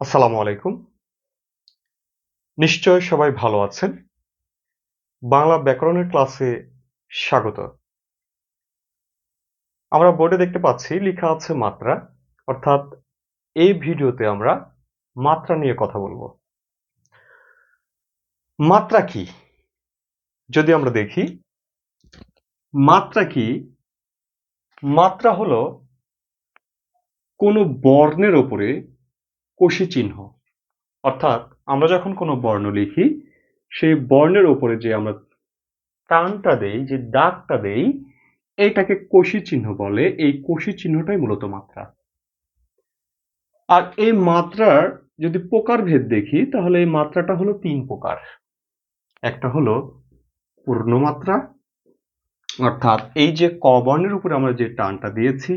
আসসালামু আলাইকুম। নিশ্চয় সবাই ভালো আছেন। বাংলা ব্যাকরণের ক্লাসে স্বাগত। আমরা বোর্ডে দেখতে পাচ্ছি, লেখা আছে মাত্রা। অর্থাৎ এই ভিডিওতে আমরা মাত্রা নিয়ে কথা বলব। মাত্রা কি? যদি আমরা দেখি, মাত্রা কি? মাত্রা হলো কোনো বর্ণের ওপরে কোষী চিহ্ন। অর্থাৎ আমরা যখন কোনো বর্ণ লিখি, সেই বর্ণের ওপরে যে আমরা টানটা দেই, যে দাগটা দেই, এইটাকে কোষী চিহ্ন বলে। এই কোষী চিহ্নটাই মূলত মাত্রা। আর এই মাত্রার যদি প্রকারভেদ দেখি, তাহলে এই মাত্রাটা হলো তিন প্রকার। একটা হলো পূর্ণমাত্রা অর্থাৎ এই যে ক বর্ণের উপরে আমরা যে টানটা দিয়েছি,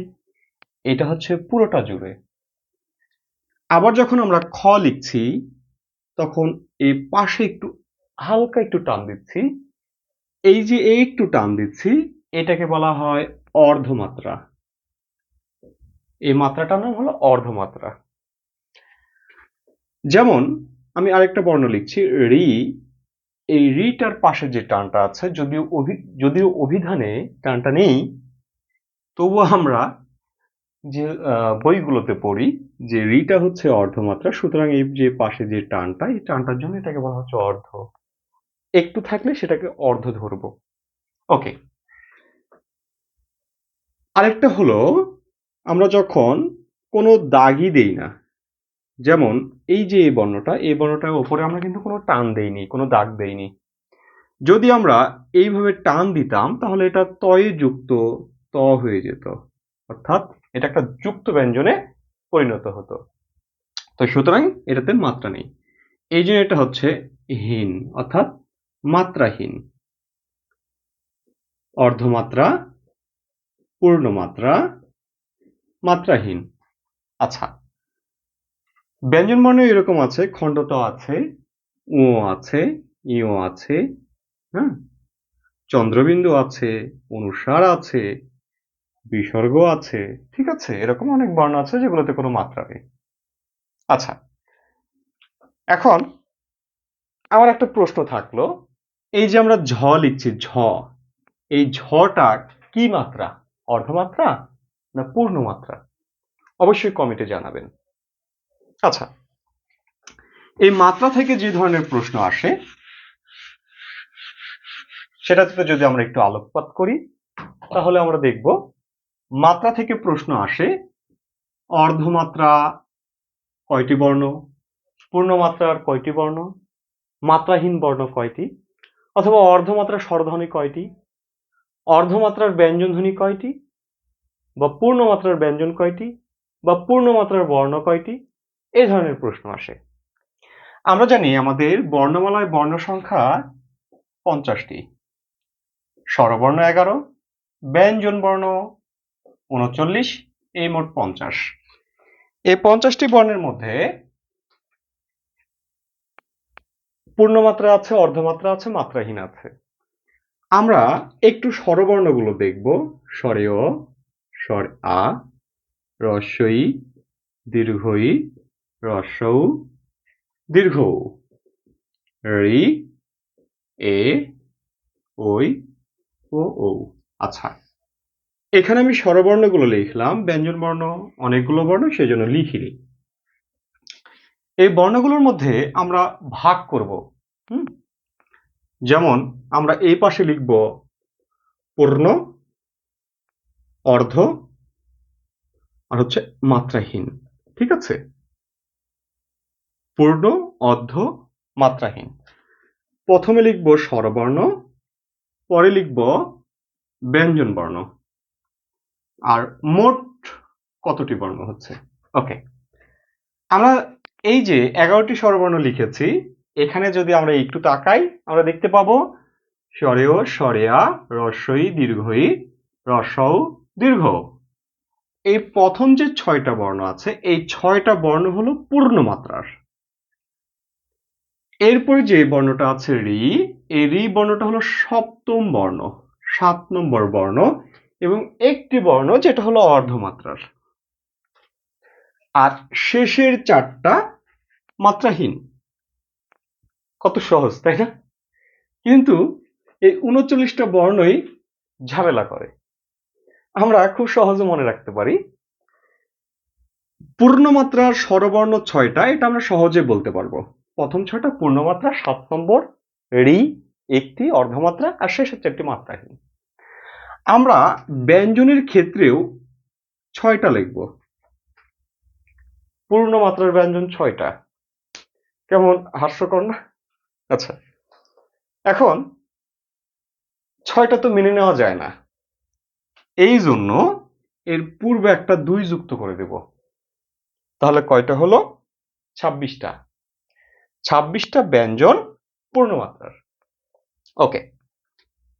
এটা হচ্ছে পুরোটা জুড়ে। আবার যখন আমরা খ লিখছি, তখন এই পাশে একটু হালকা একটু টান দিচ্ছি। এই যে এই একটু টান দিচ্ছি, এটাকে বলা হয় অর্ধমাত্রা। এই মাত্রাটার নাম হলো অর্ধমাত্রা। যেমন, আমি আরেকটা বর্ণ লিখছি, রি। এই রিটার পাশে যে টানটা আছে, যদিও যদিও অভিধানে টানটা নেই, তবুও আমরা যে বইগুলোতে পড়ি, যে রিটা হচ্ছে অর্ধমাত্রা, সুতরাং এই যে পাশে যে টানটা, এই টানটার জন্য এটাকে বলা হচ্ছে অর্ধ। একটু থাকলে সেটাকে অর্ধ ধরবো। ওকে। আরেকটা হলো, আমরা যখন কোনো দাগই দেই না, যেমন এই যে এই বর্ণটা, এই বর্ণটার ওপরে আমরা কিন্তু কোনো টান দেইনি, কোনো দাগ দেইনি। যদি আমরা এইভাবে টান দিতাম, তাহলে এটা তয়ে যুক্ত ত হয়ে যেত, অর্থাৎ এটা একটা যুক্ত ব্যঞ্জনে পরিণত হতো। তো সুতরাং এটাতে মাত্রা নেই। এই জন্য এটা হচ্ছে হীন, অর্থাৎ মাত্রাহীন। অর্ধমাত্রা, পূর্ণমাত্রা, মাত্রাহীন। আচ্ছা ব্যঞ্জন বর্ণ এরকম আছে, খণ্ডত আছে উ আছে ইও আছে হ্যাঁ? চন্দ্রবিন্দু আছে, অনুসার আছে বিসর্গ আছে, ঠিক আছে? এরকম অনেক বর্ণ আছে যেগুলোতে কোনো মাত্রা নেই। আচ্ছা এখন আমার একটা প্রশ্ন থাকল। এই যে আমরা ঝ লিখছি, ঝ, এই ঝটা কি মাত্রা? অর্ধমাত্রা না পূর্ণমাত্রা? অবশ্যই কমেন্টে জানাবেন। আচ্ছা এই মাত্রা থেকে যে ধরনের প্রশ্ন আসে, সেটাতে যদি আমরা একটু আলোকপাত করি, তাহলে আমরা দেখব মাত্রা থেকে প্রশ্ন আসে, অর্ধমাত্রা কয়টি বর্ণ পূর্ণমাত্রার কয়টি বর্ণ, মাত্রাহীন বর্ণ কয়টি, অথবা অর্ধমাত্রার স্বরধ্বনি কয়টি, অর্ধমাত্রার ব্যঞ্জনধ্বনি কয়টি, বা পূর্ণমাত্রার ব্যঞ্জন কয়টি, বা পূর্ণমাত্রার বর্ণ কয়টি এই ধরনের প্রশ্ন আসে। আমরা জানি আমাদের বর্ণমালায় বর্ণ সংখ্যা পঞ্চাশটি। স্বরবর্ণ এগারো, ব্যঞ্জন বর্ণ উনচল্লিশ, এই মোট পঞ্চাশ। এই পঞ্চাশটি বর্ণের মধ্যে পূর্ণমাত্রা আছে, অর্ধমাত্রা আছে, মাত্রাহীন আছে। আমরা একটু স্বরবর্ণগুলো দেখব। স্বরেয় স্বর আ রস্বই দীর্ঘই রস্বউ দীর্ঘ। রি, এ ওই ও ও আচ্ছা। এখানে আমি স্বরবর্ণগুলো লিখলাম, ব্যঞ্জন বর্ণ অনেকগুলো বর্ণ সেই সেজন্য লিখিনি। এই বর্ণগুলোর মধ্যে আমরা ভাগ করব যেমন আমরা এই পাশে লিখব পূর্ণ, অর্ধ, আর হচ্ছে মাত্রাহীন, ঠিক আছে? পূর্ণ, অর্ধ, মাত্রাহীন। প্রথমে লিখব স্বরবর্ণ, পরে লিখব ব্যঞ্জন বর্ণ। আর মোট কতটি বর্ণ হচ্ছে? ওকে আমরা এই যে এগারোটি স্বরবর্ণ লিখেছি, এখানে যদি আমরা একটু তাকাই, আমরা দেখতে পাবো স্বরেয় স্বরেয়া রস্বই দীর্ঘই রসৌ দীর্ঘ। এই প্রথম যে ছয়টা বর্ণ আছে, এই ছয়টা বর্ণ হলো পূর্ণ মাত্রার এরপরে যে বর্ণটা আছে রি, এই রি বর্ণটা হলো সপ্তম বর্ণ, সাত নম্বর বর্ণ। এবং একটি বর্ণ যেটা হলো অর্ধমাত্রার। আর শেষের চারটা মাত্রাহীন। কত সহজ, তাই না? কিন্তু এই উনচল্লিশটা বর্ণই ঝামেলা করে। আমরা খুব সহজে মনে রাখতে পারি, পূর্ণমাত্রার স্বরবর্ণ ছয়টা, এটা আমরা সহজে বলতে পারব। প্রথম ছয়টা পূর্ণমাত্রা, সাত নম্বর, রি, একটি, অর্ধমাত্রা, আর শেষের চারটি মাত্রাহীন। আমরা ব্যঞ্জনের ক্ষেত্রেও ছয়টা লিখব। পূর্ণ মাত্রার ব্যঞ্জন ছয়টা। কেমন? হাস্যকর না? আচ্ছা। এখন ছয়টা তো মেনে নেওয়া যায় না। এই জন্য এর পূর্বে একটা দুই যুক্ত করে দেব। তাহলে কয়টা হলো? ছাব্বিশটা। ছাব্বিশটা ব্যঞ্জন পূর্ণমাত্রার ওকে।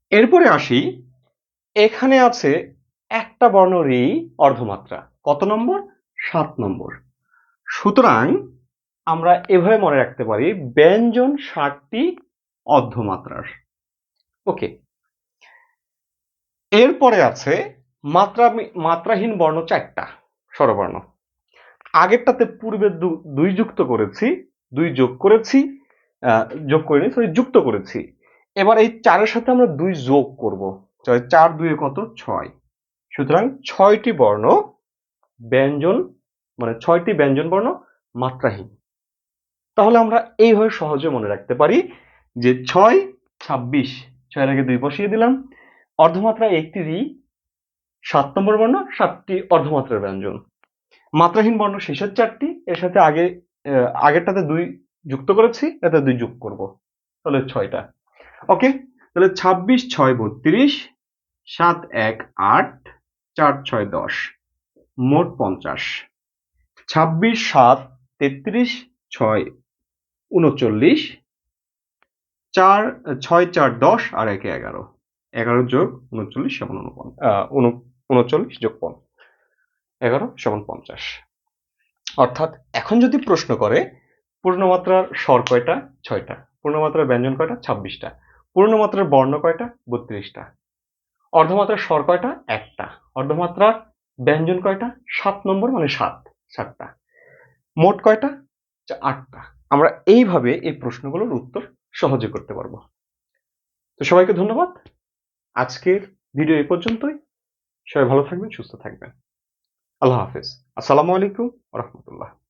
এরপরে আসি এখানে আছে একটা বর্ণ রি অর্ধমাত্রা। কত নম্বর? সাত নম্বর। সুতরাং আমরা এভাবে মনে রাখতে পারি, ব্যঞ্জন ষাটটি অর্ধমাত্রার। ওকে। এরপরে আছে মাত্রা মাত্রাহীন বর্ণ চারটা স্বরবর্ণ। আগেরটাতে পূর্বে দুই যুক্ত করেছি, দুই যোগ করেছি যোগ করিনি সরি যুক্ত করেছি। এবার এই চারের সাথে আমরা দুই যোগ করব। ছয়, চার দুই কত? ছয়। সুতরাং ছয়টি বর্ণ ব্যঞ্জন মানে ছয়টি ব্যঞ্জন বর্ণ মাত্রাহীন। তাহলে আমরা এইভাবে সহজে মনে রাখতে পারি যে ছয়, ছাব্বিশ, ছয়ের আগে দুই বসিয়ে দিলাম। অর্ধমাত্রা একটি রি, সাত নম্বর বর্ণ, সাতটি অর্ধমাত্রার ব্যঞ্জন। মাত্রাহীন বর্ণ শেষের চারটি, এর সাথে আগে আগেরটাতে দুই যুক্ত করেছি এতে দুই যোগ করব। তাহলে ছয়টা। ওকে? তাহলে ছাব্বিশ, ছয়, বত্রিশ সাত এক আট চার ছয় দশ, মোট পঞ্চাশ। ছাব্বিশ সাত তেত্রিশ ছয় উনচল্লিশ, চার ছয় চার দশ আর একে এগারো। এগারো যোগ উনচল্লিশ সমান উনচল্লিশ যোগ পন, এগারো সমান পঞ্চাশ। অর্থাৎ এখন যদি প্রশ্ন করে, পূর্ণমাত্রার স্বর কয়টা? ছয়টা। পূর্ণমাত্রার ব্যঞ্জন কয়টা? ছাব্বিশটা। পূর্ণমাত্রার বর্ণ কয়টা? বত্রিশটা। অর্ধমাত্রার স্বর কয়টা? একটা। অর্ধমাত্রার ব্যঞ্জন কয়টা? সাত নম্বর মানে সাত, সাতটা। মোট কয়টা? আটটা। আমরা এইভাবে এই প্রশ্নগুলোর উত্তর সহজে করতে পারব। তো সবাইকে ধন্যবাদ। আজকের ভিডিও এ পর্যন্তই। সবাই ভালো থাকবেন, সুস্থ থাকবেন। আল্লাহ হাফেজ। আসসালামু আলাইকুম রহমতুল্লাহ।